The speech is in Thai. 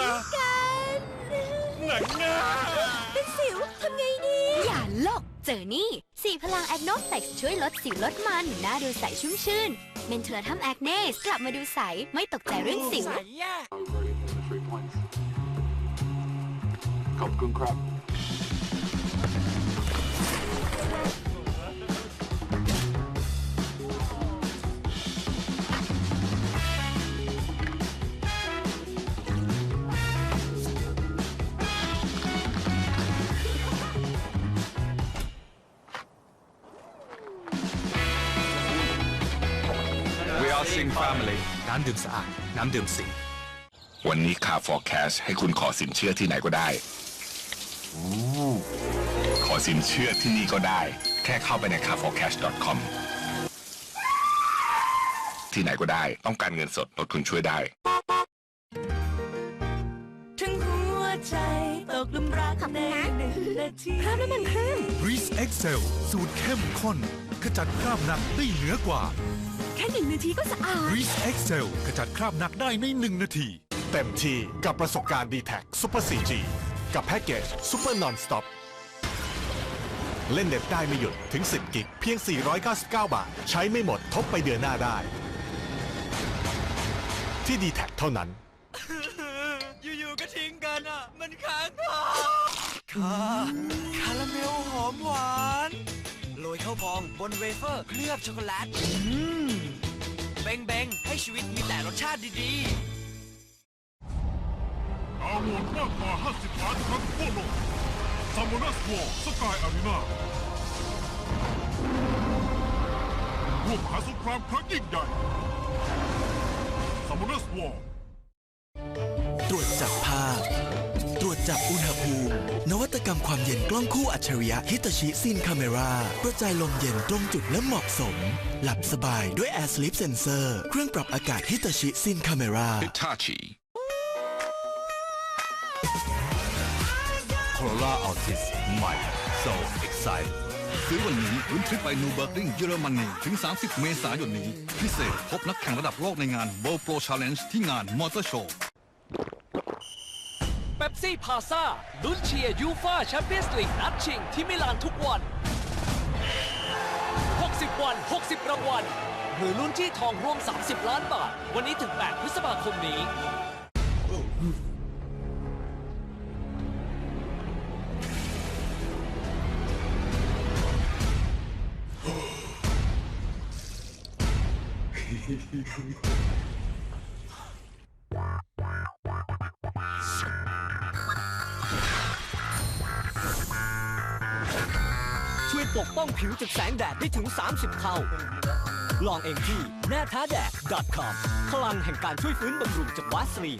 ตา กันหนังหน้า เป็นสิวทำไงดี อย่าโลกเจอนี่สี่พลังแอคโนเฟกช่วยลดสิวลดมันหน้าดูใสชุ่มชื่น เมนเทอร์ทัมแอคเนสกลับมาดูใส ไม่ตกใจเรื่องสิว Three points. ขอบคุณครับ We are Sing Family น้ำดื่มสะอาด น้ำดื่มสิงวันนี้ค่า forecast ให้คุณขอสินเชื่อที่ไหนก็ได้ ขอสินเชื่อที่นี่ก็ได้ แค่เข้าไปใน carforecast.com ที่ไหนก็ได้ ต้องการเงินสดลดคุณช่วยได้ ถึงหัวใจตกหลุมรักในหนึ่งนาทีพร้อมน้ำมันเครื่อง Breeze Excel สูตรเข้มข้นขจัดคราบหนักได้เหนือกว่าแค่หนึ่งนาทีก็สะอาด Breeze Excel ขจัดคราบหนักได้ในหนึ่งนาที เต็มที่กับประสบการณ์ d t แท Super 4G กับแพ็กเกจ Super Non-Stop เล่นเน็ตได้ไม่หยุดถึง 10 กิก เพียง 499 บาท ใช้ไม่หมดทบไปเดือนหน้าได้ ที่ d t แทเท่านั้น อยู่ๆก็ทิ้งกันอะ มันค้างคาคาคาราเมลหอมหวานโรย ข้าวพองบนเวเฟอร์เคลือบช็อกโกแลตอืมเบงเบงๆให้ชีวิตมีแต่รสชาติดีๆดาวน์โหลดมากกว่า 50ล้านครั้งทั่วโลก Summoners War Sky Arena ร่วมหาสงครามครั้งยิ่งใหญ่ Summoners War ตรวจจับภาพตรว จับอุณหภูมิ นวัตกรรมความเย็นกล้องคู่อัจฉริยะฮิตาชิซินคาเมรากระจายลมเย็นตรงจุดและเหมาะสม หลับสบายด้วย Air Sleep Sensor เครื่องปรับอากาศฮิตาชิซินคาเมรา Hitachi Corolla Altis ใหม่ so excited ซื้อวันนี้ลุ้นทริปไปนูเบิร์กลิงเยอรมนีถึง 30 เมษายนนี้ พิเศษพบนักแข่งระดับโลกในงาน World Pro Challenge ที่งานมอเตอร์โชว์ เ e ปซี่พาซาลุ้นเชียร์ยูฟาแชมเปี้ยนส์ลีกนัดชิงที่มิลานทุกวัน 60 วัน 60 รางวัล หรือลุ้นที่ทองรวม 30 ล้านบาท วันนี้ถึง 8 พฤษภาคมนี้ ปกป้องผิวจากแสงแดดได้ถึง 30 เท่า ลองเองที่หน้าท้าแดด .com พลังแห่งการช่วยฟื้นบำรุงจากวาสลีน